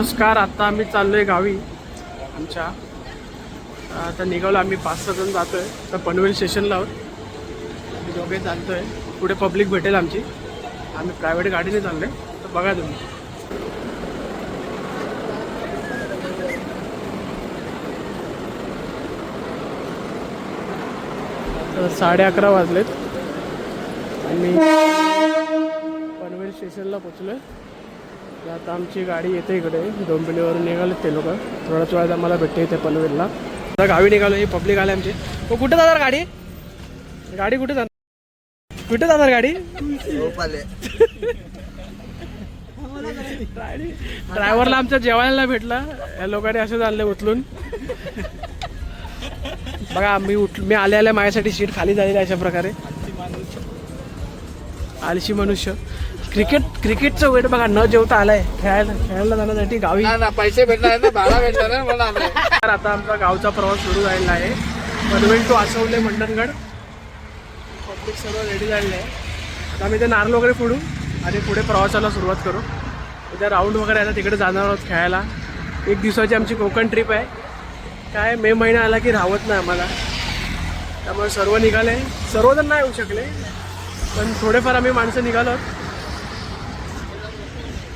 नमस्कार आता आम्ही चाललो आहे गावी. आमच्या आता निघालो आम्ही पाच सहा जण आहे तर पनवेल स्टेशनला आहोत. आम्ही दोघे चालतो आहे पुढे पब्लिक भेटेल आमची. आम्ही प्रायव्हेट गाडीने चाललो आहे तर बघा तुम्ही. तर साडे अकरा वाजलेत. आणि पनवेल स्टेशनला पोचलोय तर आता आमची गाडी येते इकडे. डोंबिवलीवरून निघालेत ते लोक. थोड्याच वेळात आम्हाला भेटते इथे पनवेलला. आता गावी निघालो ही पब्लिक आले आमची. हो कुठे जाणार गाडी? गाडी कुठे जाणार? कुठे जाणार गाडी? ड्रायव्हरला आमच्या जेवायला भेटला. या लोकांनी असे चालले उचलून. बघा मी उठ मी आले आल्या माझ्यासाठी सीट खाली झालेली अशा प्रकारे. आलशी मनुष्य. क्रिकेट क्रिकेटचं वेट बघा न जेवता आलाय. खेळायला खेळायला जाण्यासाठी गावी. ना पैसे भेटणार ना भाडा भेटणार ना मला नाही. तर आता आमचा गावचा प्रवास सुरू झालेला आहे. पनवेल टू आसवले मंडणगड. पब्लिक सर्व रेडी झालेले आहे. आता आम्ही ते नारळ वगैरे फोडू आणि पुढे प्रवासाला सुरुवात करू. उद्या राऊंड वगैरे आहे ना तिकडे जाणार आहोत खेळायला. एक दिवसाची आमची कोकण ट्रिप आहे. काय मे महिना आला की राहत नाही आम्हाला. त्यामुळे सर्व निघाले. सर्वजण नाही येऊ शकले. पण थोडेफार आम्ही माणसं निघालो आहोत.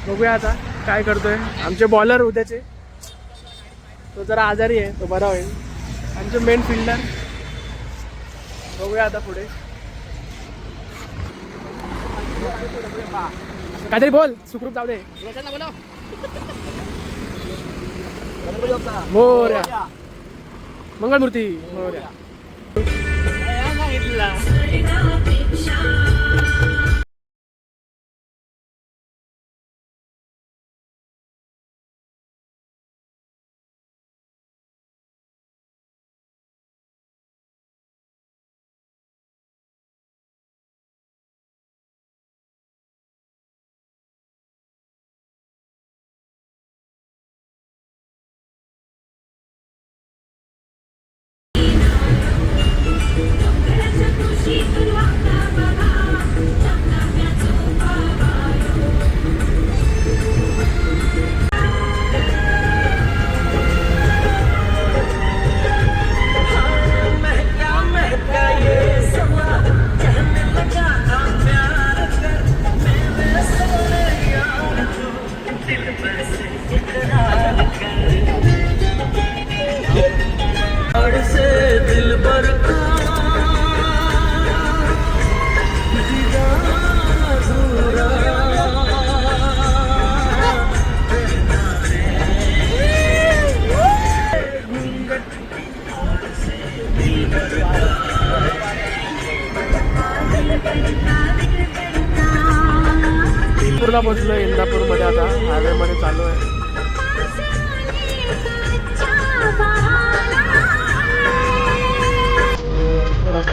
बघूया आता काय करतोय. आमचे बॉलर उद्याचे. तो जरा आजारी आहे तो बरा होईल. आमचे मेन फिल्डर बघूया आता पुढे. काहीतरी बोल सुखरूप जाऊ दे. मोर्या. मंगळमूर्ती मोर्या.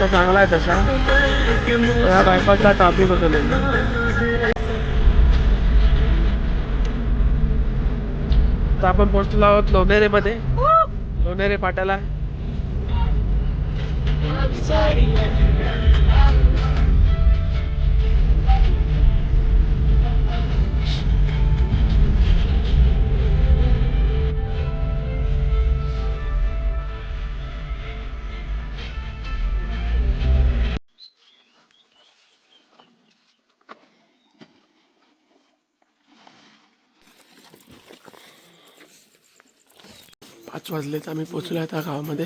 रस्ता चांगला आहे तसा. या बायपासला ट्राफिक होतं लई. आपण पोहोचलो आहोत लोणेरेमध्ये. लोणेरे फाट्याला पाच वाजलेत. आम्ही पोचलो आता गावामध्ये.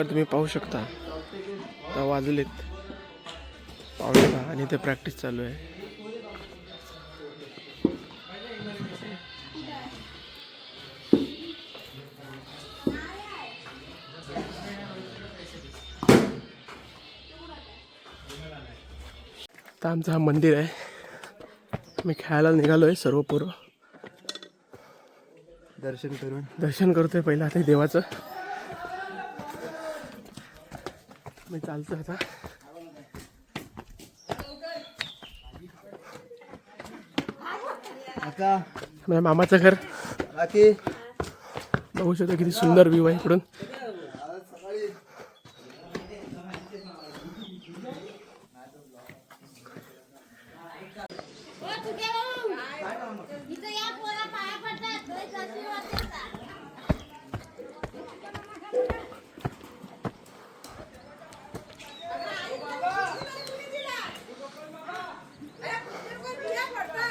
तुम्ही पाहू शकता. वाजलेत. पावणे आणि ते प्रॅक्टिस चालू आहे. आता आमचं हा मंदिर आहे. मी खेळायला निघालो आहे सर्व पोरं दर्शन करून. दर्शन करतोय पहिलं आता देवाचं. मी चालतो आता. आता माझ्या मामाचं घर. बाकी बघू शकतो किती सुंदर व्ह्यू आहे इकडून.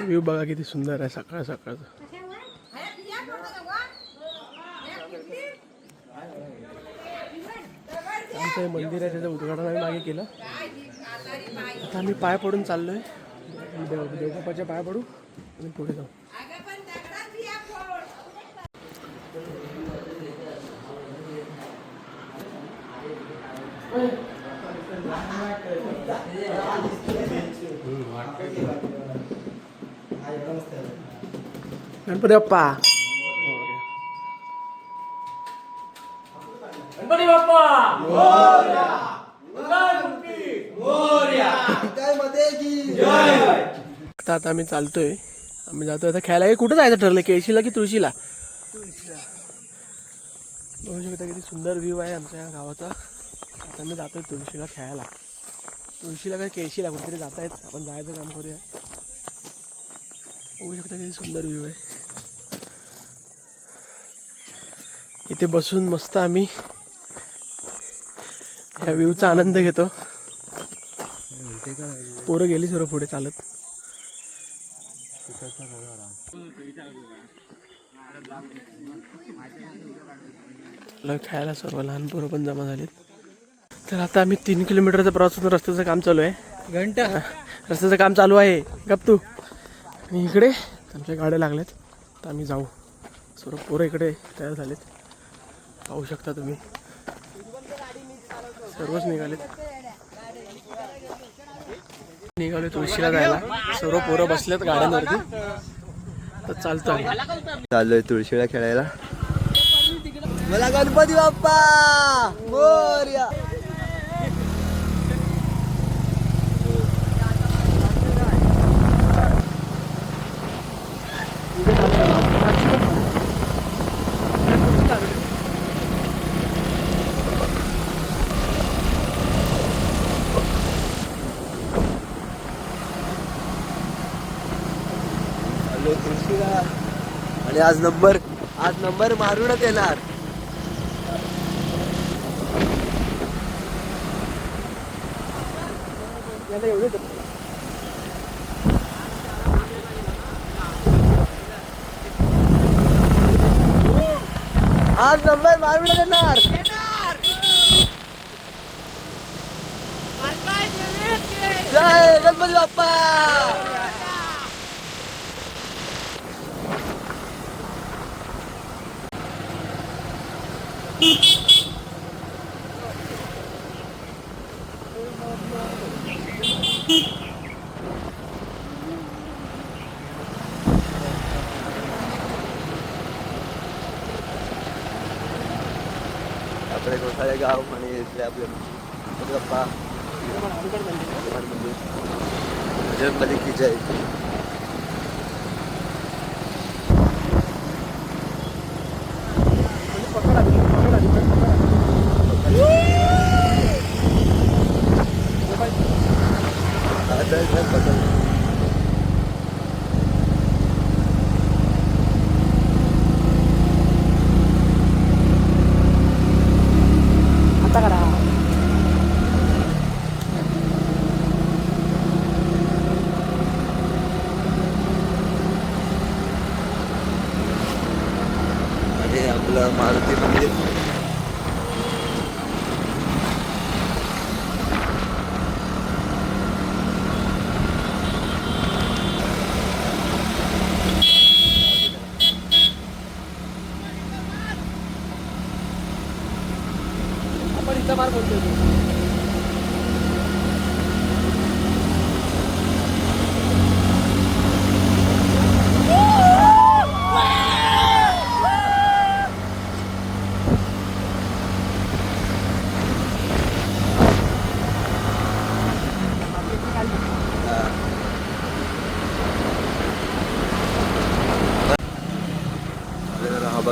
व्ह्यू बघा किती सुंदर आहे सकाळ सकाळचं. आमचं मंदिर आहे त्याचं उद्घाटन आम्ही मागे केलं. आता आम्ही पाय पडून चाललो आहे देव पाय पडू. आणि पुढे जाऊ. गणपती बाप्पा. गणपती बाप्पा! आता आता आम्ही चालतोय. आम्ही जातोय आता खेळायला हे कुठं जायचं ठरलं? केळशीला की तुळशीला? बघू शकता किती सुंदर व्ह्यू आहे आमच्या गावाचा. आता मी जातोय तुळशीला खेळायला. तुळशीला काय केळशीला? कुठेतरी जात आहेत आपण जायचं काम करूया. बघू शकता किती सुंदर व्ह्यू आहे. इथे बसून मस्त आम्ही या व्ह्यूचा आनंद घेतो. पोरं गेली सर्व पुढे चालत. ल- खेळायला सर्व लहान पोरं पण जमा झालीत. तर आता आम्ही तीन किलोमीटरचा प्रवास रस्त्याचं काम चालू आहे. घंटा. रस्त्याचं काम चालू आहे. गप तू. आणि इकडे आमच्या गाड्या लागल्यात. तर आम्ही जाऊ. सर्व पोरं इकडे तयार झालेत. पाहू शकता तुम्ही. सर्वच निघालेत. निघालो तुळशीला जायला. सर्व पोरं बसलेत गाड्यांवरती. तर चालतो चाललोय तुळशीला खेळायला. मला गणपती बाप्पा! मोर्या चाललोय तुळशीला आणि आज नंबर आज नंबर मारूनच येणार. आज नंबर मारून येणार. जय गणपती बाप्पा!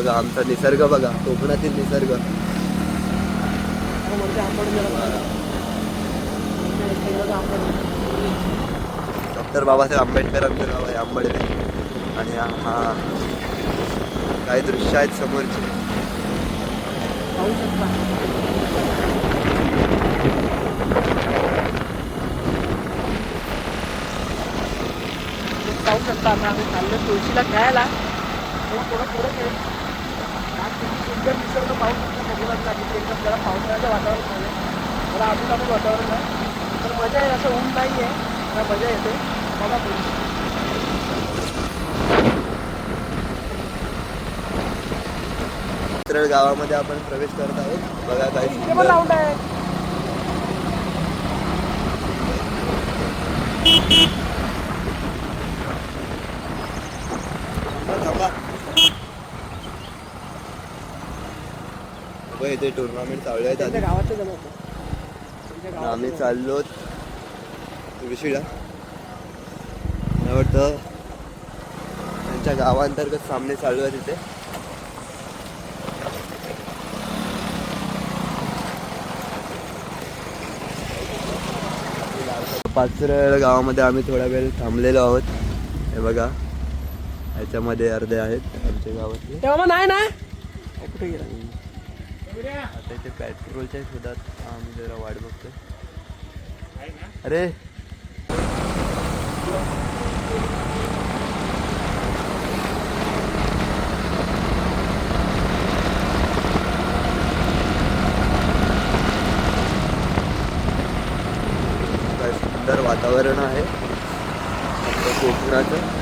बघा आमचा निसर्ग बघा कोकणातील निसर्ग. डॉक्टर बाबासाहेब आंबेडकरांचं गाव आहे आंबडले आणि हा काही दृश्य आहेत समोरचे. पाहू शकता आता आम्ही चाललो तुळशीला खेळायला थोडं थोडं खेळ सुंदर निसर्ग पाऊस बघून लागली एकदम जरा पावसाळ्याचं वातावरण झालं जरा अजून अजून वातावरण आहे. तर मजा आहे असं ऊन नाही आहे जरा मजा येते. चित्रळ गावामध्ये आपण प्रवेश करत आहोत. बघा काय इथे पण सुंदर राऊंड आहे थांबा बघा इथे टुर्नामेंट चालू आहेत आधी. आम्ही. चाललो तुळशीला मला वाटतं त्यांच्या गावांतर्गत सामने चालू आहेत तिथे पाचरळ गावामध्ये आम्ही थोडा वेळ थांबलेलो आहोत. हे बघा. ह्याच्यामध्ये अर्धे आहेत आमच्या गावातले. तेव्हा मग नाही ना? हे कुठे गेला? आता इथे पेट्रोलच्या शोधात आम्ही जरा वाट बघतोय. अरे! काय सुंदर वातावरण आहे. आपलं कोकणाचं.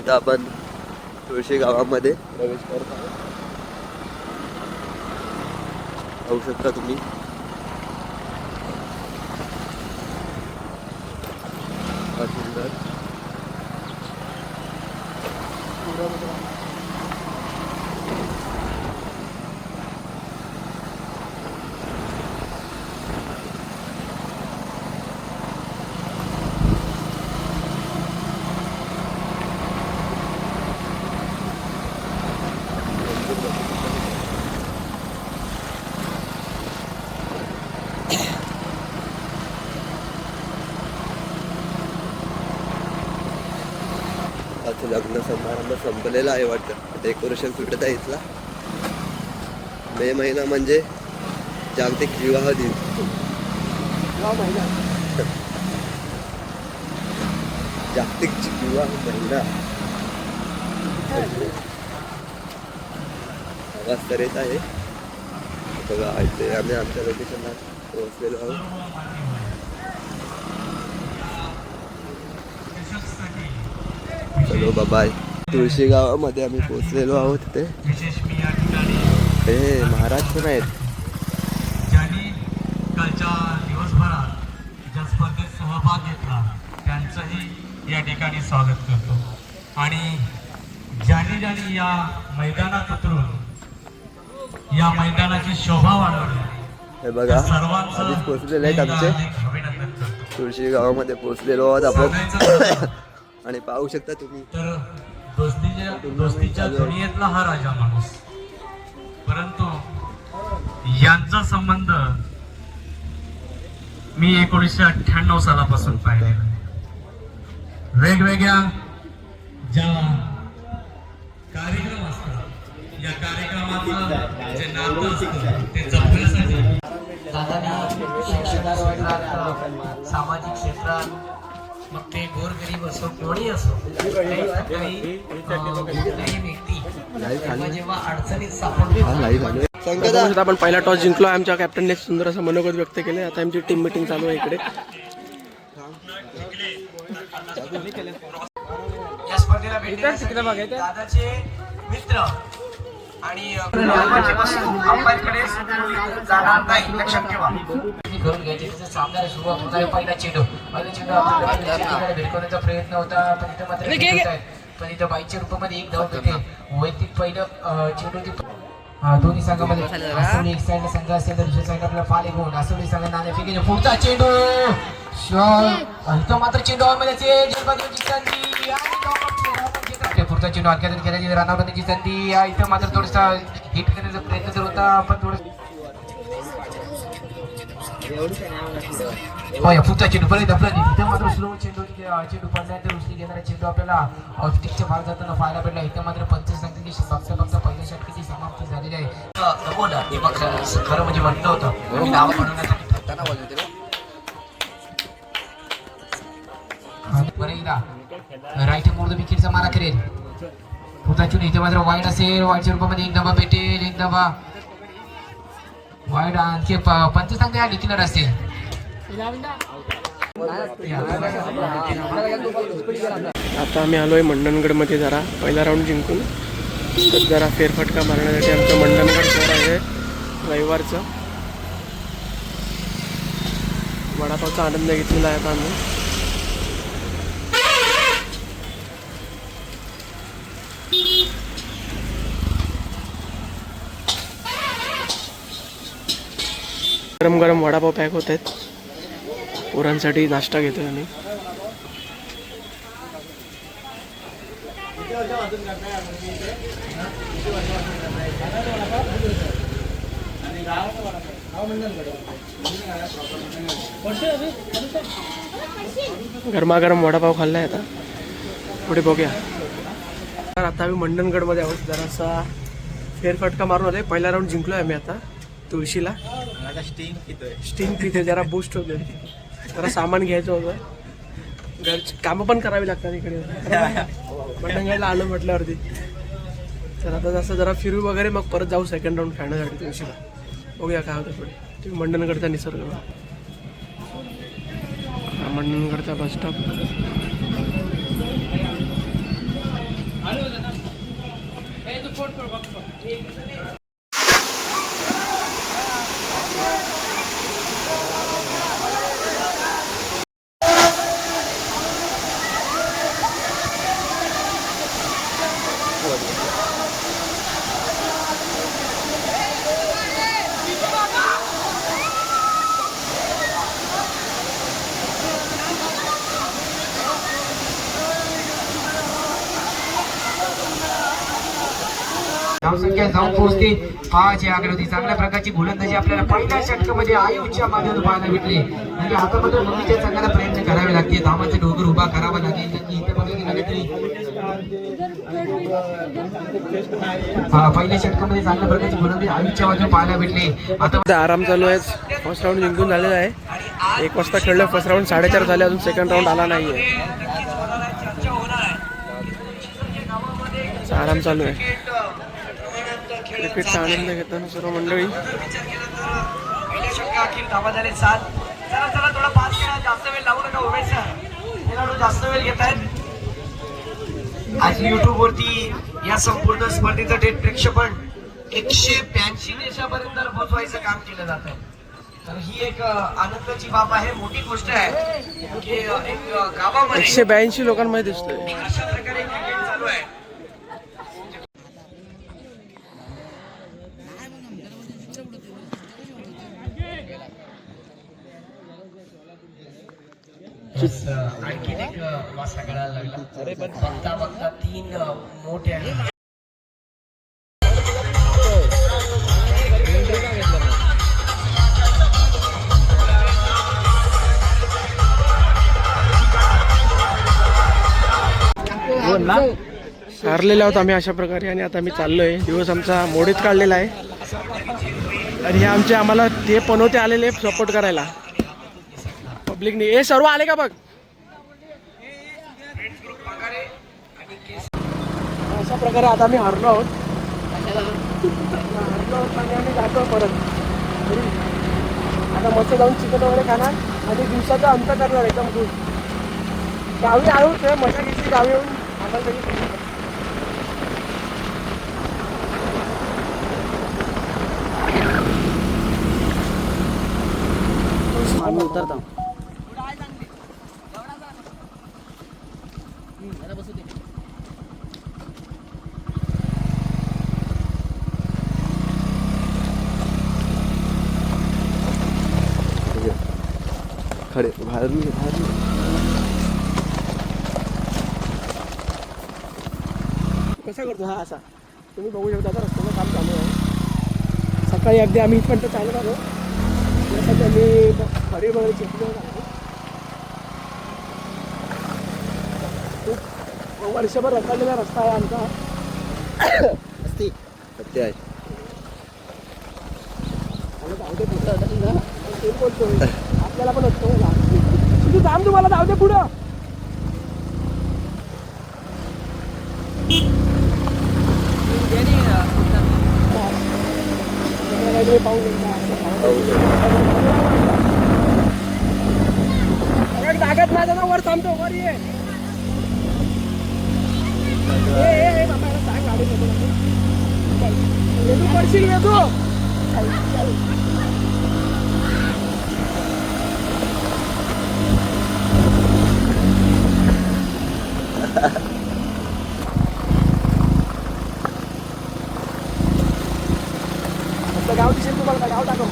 आता आपण तुळशी गावामध्ये. प्रवेश करत आहोत. पाहू शकता तुम्ही. सुंदर. संपलेला आहे वाटतं. डेकोरेशन सुटत आहे इथला. मे महिना म्हणजे जागतिक विवाह दिन. जागतिक विवाह महिना. आवाज तर येत आहे. बघा ऐकते आम्ही आमच्या लोकेशनला पोहोचलेलो आहोत. Hello, bye-bye. तुळशी गावामध्ये आम्ही पोहोचलेलो आहोत तिथे विशेष मी या ठिकाणी हे महाराज पण आहेत? ज्यांनी कालच्या दिवसभरात ज्या स्पर्धेत सहभाग घेतला त्यांचंही या ठिकाणी स्वागत करतो. आणि ज्यांनी ज्यांनी या मैदानात उतरून या मैदानाची शोभा वाढवली हे बघा आधीच पोहोचलेले आहेत आमचे. तुळशी गावामध्ये पोहोचलेलो आहोत आपण. आणि पाहू शकता तुम्ही. तर दोस्तीच्या दोस्तीच्या दुनियेतला हा राजा माणूस. परंतु यांचा संबंध मी एकोणीसशे अठ्ठ्याण्णव सालापासून पाहिलेला वेगवेगळ्या ज्या कार्यक्रम असतात या कार्यक्रमाचं जे नातं असतं ते जपण्यासाठी दादांनी शिक्षणात सामाजिक क्षेत्रात मग ते गोरगरीब असो कोणी असो आपण पहिला टॉस जिंकलो. आमच्या कॅप्टनने सुंदर असं मनोगत व्यक्त केले आता आमची टीम मिटिंग चालू आहे इकडे. या स्पर्धेला भेटण्यासाठी दादाचे मित्र आणि अंपायरकडे जाणार नाही लक्षात ठेवा. करून घ्यायचे तिथे सामन्याला सुरुवात होत आहे. पहिला चेंडू. पहिला चेंडू आपल्याकडे चेंडूकडे भिरकवण्याचा प्रयत्न होता पण इथं मात्र. पण इथं बाईकच्या रूपामध्ये एक धाव मिळते. वैयक्तिक पहिलं चेंडू ती दोन्ही संघामध्ये. आसोली एक साईड संघ असेल तर दुसऱ्या साईड आपल्याला फाल एक होऊन आसोली संघ नाणे फेकीने पुढचा चेंडू. श- इथं मात्र चेंडू मध्ये मागची. पुढचा चेंडू हलक्या हाताने खेळायची रनआउट होण्याची संधी या इथं मात्र थोडासा हिट करण्याचा प्रयत्न तर होता पण थोडं या पुढचा चेंडू परत आपला इथं मात्र स्लो चेंडू चेंडू पडल्यानंतर उचली घेणारा चेंडू आपल्याला ऑफस्टिकच्या भाग जाताना पाहायला भेटला. इथं मात्र पंचवीस संख्येची फक्त फक्त पहिल्या षटकीची समाप्ती झालेली आहे. बोला हे खरं म्हणजे म्हटलं होतं. नाव एकदा राईट मोड विकेटचा मारा करेल. पुढचा चेंडू इथे मात्र वाईट असेल. वाईटच्या रूपामध्ये एक डबा भेटेल एक डबा वाईट आणखी प- पंचवीस संख्या डिक्लेअर आता आम्ही आलो आहे मंडणगडमध्ये जरा. पहिला राऊंड जिंकून तर जरा फेरफटका मारण्यासाठी आमचं मंडणगड शहर आहे. रविवारचं. वडापावचा आनंद घेतलेला आहे आता आम्ही. गरम गरम वडापाव पॅक होत आहेत. पोरांसाठी नाश्ता घेतोय आम्ही. गरमागरम वडापाव खाल्लाय आता. पुढे बघूया. तर आता आम्ही मंडणगडमध्ये आहोत. जरासा फेरफटका मारून आले पहिला राऊंड जिंकलो आहे आम्ही आता. तुळशीला? स्टिंग पिते जरा बूस्ट होते जरा सामान घ्यायचं होतं. घरची कामं पण करावी लागतात इकडे. मंडणगडला आलं म्हटल्यावरती. तर आता जसं जरा फिरू वगैरे मग परत जाऊ सेकंड राऊंड खेळण्यासाठी तुळशीला. बघूया काय होतं पुढे. तुम्ही मंडणगडचा निसर्ग. मंडणगडचा बस स्टॉप धावसंख्या जाऊन पोहोचते. पाच या आकडे होती चांगल्या प्रकारची गोलंदाजी आपल्याला पहिल्या षटकामध्ये आयुच्या माध्यमातून पाहायला भेटली. म्हणजे हातामध्ये मुलीच्या चांगला प्रयत्न करावे लागते. धावाचा डोंगर उभा करावा लागेल. त्यांनी इथे बघायला गेलं हा पहिल्या षटकामध्ये चांगल्या प्रकारची गोलंदाजी आयुच्या माध्यमातून पाहायला भेटली. आता आता आराम चालू आहे. फर्स्ट राऊंड जिंकून झालेला आहे. एक वाजता खेळलं. फर्स्ट राऊंड साडेचार झाले. अजून सेकंड राऊंड आला नाही आहे आराम चालू आहे. क्रिकेटचा आनंद घेताना सर्व मंडळी. धावा झाले सात. थोडा पाच जास्त वेळ लावू नका उमेश सर खेळाडू जास्त वेळ घेत आहेत. आज युट्यूब वरती या संपूर्ण स्पर्धेचं थेट प्रेक्षेपण एकशे ब्याऐंशी देशापर्यंत पोहोचवायचं काम केलं जात आहे. तर ही एक आनंदाची बाब आहे मोठी गोष्ट आहे. की एक गावामध्ये एकशे ब्याऐंशी लोकांमध्ये दिसतोय अशा प्रकारे क्रिकेट चालू आहे बस, अं, आणखीन एक वासा कळायला लागला. बघता बघता तीन हारलेले आहोत आम्ही अशा प्रकारे आणि आता आम्ही चाललोय. दिवस आमचा मोडीत काढलेला आहे. आणि हे आमचे आम्हाला ते पनवते आलेले सपोर्ट करायला. पब्लिकने हे सर्व आले का बघ? अशा प्रकारे आता आम्ही हरलो आहोत. हरलो आहोत आणि आम्ही जातो परत आता मस्त जाऊन चिकन वगैरे खाणार आणि दिवसाचा अंत करणार एकदम खूप. गावी आहोत ते मजा घेतली गावी येऊन. आम्हाला तरी आम्ही उतरतो. करतो. हा असा. तुम्ही बघू शकता आता रस्त्याचं काम चालू आहे. सकाळी अगदी आम्ही इथपर्यंत चालत आलो. त्यासाठी आम्ही हरी वगैरे चेकलो खूप वर्षभर रखडलेला रस्ता आहे आमचा. सत्य आहे. आपल्याला पण असतो. ना तू थांब तुम्हाला जाऊ दे पुढं. तुम्हाला काहीतरी पाहू शकता जागत नाही ना वर थांबतो वर ये ए, ए, ए, बाबा, याला सांग गाडी नको नको. येतो पडशील येतो आपलं गाव दिसेल तुम्हाला का गाव टाकू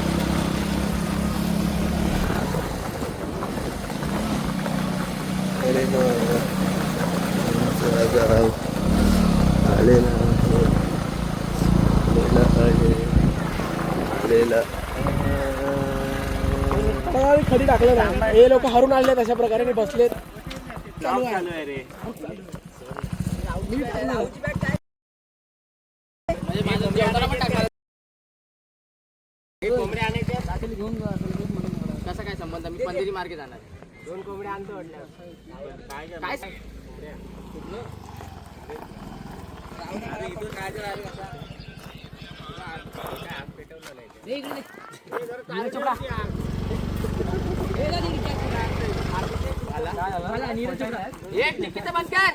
अरे. चला जाऊ. आलेला आहे. आलेला आहे. आलेला आता खडी टाकलं ना हे लोक हरून आले अशा प्रकारे मी बसलेत चालू आहे कसा काय संबंध मी पंधरी मार्गे जाणार दोन कोंबड्या आणतो काय? एक निकिता बंद कर.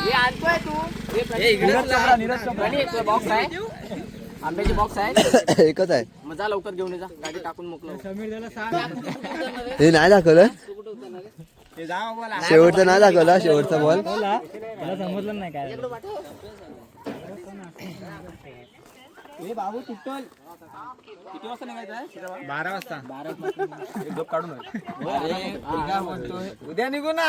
हे आणतोय तू. हे बॉक्स आहे. आंब्याची बॉक्स आहे. एकच आहे. मग जा लवकर घेऊन ये जा. गाडी टाकून मोकलो हे नाही दाखवलं? शेवटचं नाही दाखवलं शेवटचा बॉल. उद्या निघू ना.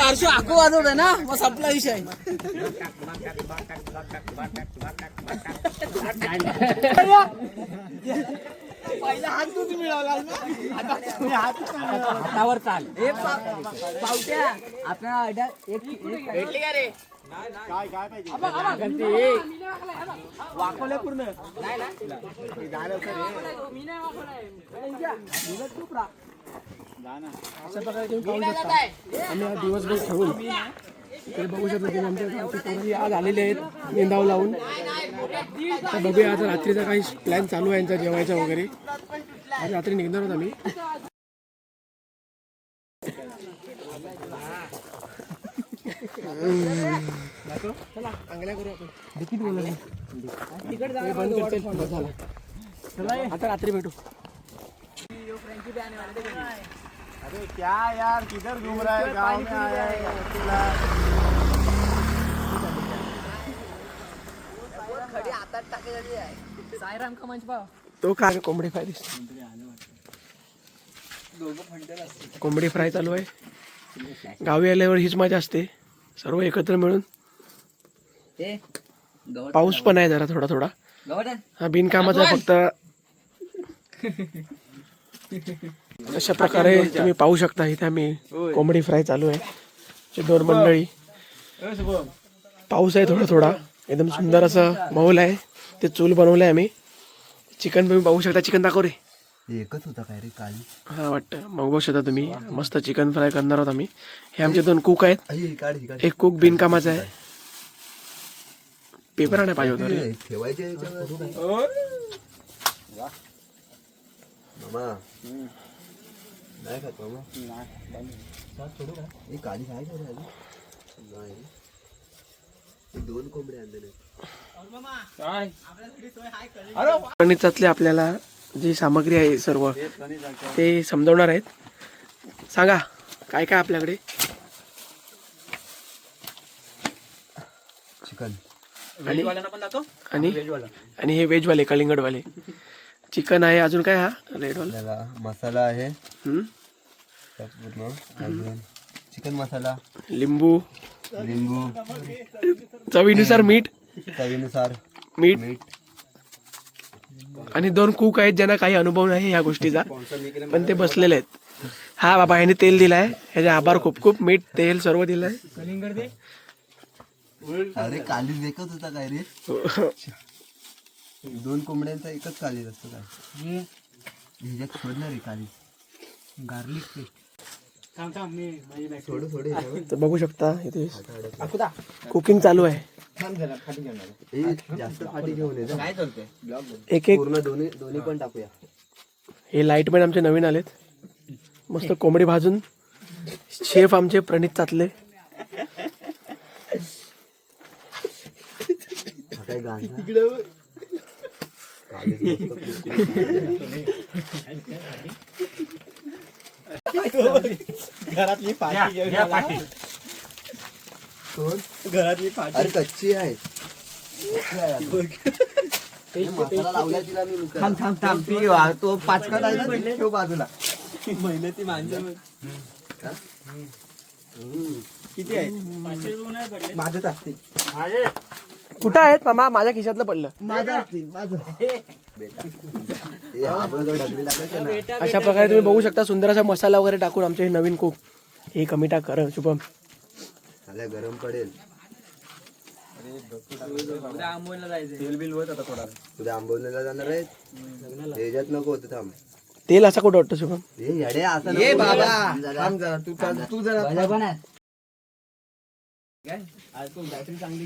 हर्षू आकू वाजवत ना मग संपला विषय. पहिला हात तूच मिळवला ना? हातावर चाल. हे पावट्या आपल्याला अड्या एक भेटली का रे? वाकवले पूर्ण? अशा प्रकारे तुम्ही पाहू शकता आम्ही दिवसभर ठेवून इकडे बघू शकतो की आमच्या गावचे आज आलेले आहेत निंदाव लावून तर बघूया आता रात्रीचा काही प्लॅन चालू आहे यांचा जेवायचा वगैरे आज रात्री निघणार आहोत आम्ही चला चांगल्या करू आपण देखील बोला हे? बंद करते बस झालं आता रात्री भेटू साईराम का मंच पाव तो काय कोंबडी फ्राय दिसतो. कोंबडी फ्राय चालू आहे. गावी आल्यावर हीच मजा असते. सर्व एकत्र मिळून. पाऊस पण आहे जरा थोडा थोडा. हा बिनकामाचा फक्त. अशा प्रकारे तुम्ही पाहू शकता इथे आम्ही कोंबडी फ्राय चालू आहे. दोन मंडळी. पाऊस आहे थोडा थोडा. एकदम सुंदर असं मौल आहे. ते चूल बनवलं आहे आम्ही. चिकन तुम्ही पाहू शकता. चिकन दाखव रे. एकच होता काय रे काली हा वाटतं. मग बघू शकता तुम्ही. मस्त चिकन फ्राय करणार आहोत आम्ही. हे आमचे दोन कुक आहेत. एक कुक बिनकामाचा आहे. पेपर आणायला पाहिजे होता रे. ए, मामा. नाही खात ही काय नाही. हे दोन कोंबडे आणले गणितातले आपल्याला जी सामग्री आहे सर्व ते समजवणार आहेत. सांगा काय काय आपल्याकडे? चिकन. आणि? आणि आणि हे व्हेजवाले कलिंगडवाले. चिकन आहे अजून काय हा? रेडवाला त्याला मसाला आहे. हम्म? त्यात पूर्ण अजून चिकन मसाला लिंबू. लिंबू चवीनुसार मीठ. चवीनुसार मीठ. मीठ. आणि दोन कुक आहेत ज्यांना काही अनुभव नाही या गोष्टीचा. पण ते बसलेले आहेत. हा बाबा ह्याने तेल दिलाय. ह्याचे आभार खूप खूप. मीठ तेल सर्व दिलंय. अरे कालीज एकच होता काय रे? दोन कोंबड्यांचा एकच कालीज असतो काय? ह्याच्यात सोडणार रे कालीज गार्लिक थोडं थोडे तर बघू शकता इथे. कुकिंग चालू आहे. जास्त फाटी घेऊन ये काय चालतंय? एक एक. पूर्ण दोन्ही दोन्ही पण टाकूया. हे लाईटमॅन आमचे नवीन आलेत. मस्त कोंबडी भाजून. शेफ आमचे प्रणित चातले. हा काय गाणं? कालीज मस्त अरे कच्ची आहे. हे मसाला लावलाय तिला मी मुखात. तो पाचका ठेव बाजूला. माझंच असते कुठं आहेत मामा माझ्या खिशातलं पडलं माझं असते माझं? हे आपलं जो डगरी लागायचं ना अशा प्रकारे तुम्ही बघू शकता सुंदर असा मसाला वगैरे टाकून आमचे हे नवीन कुक हे कमी टाक कर शुभम. झाल्या गरम पडेल. उद्या जाणार आहेत? ह्याच्यात नको होतं थांब. तेल असा कुठं वाटतं शुभम? हे येडे असं नको. थांब जरा. थांब जरा तू थांब,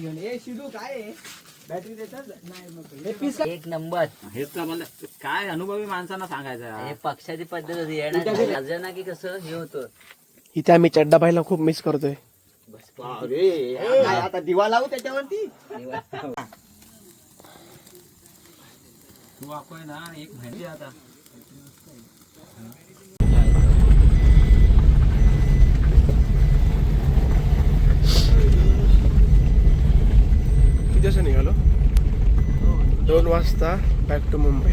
तू जरा एक नंबर. हेच का मला काय अनुभवी माणसांना सांगायचं हे? पक्षाची पद्धत होती. येणार ना की कसं? हे होतं. इथे आम्ही चड्डा पाहायला खूप मिस करतोय. काय आता दिवा लावू त्याच्यावरती? तू आपण ना एक माहिती आता. किती वाजता निघालो? दोन वाजता बॅक टू मुंबई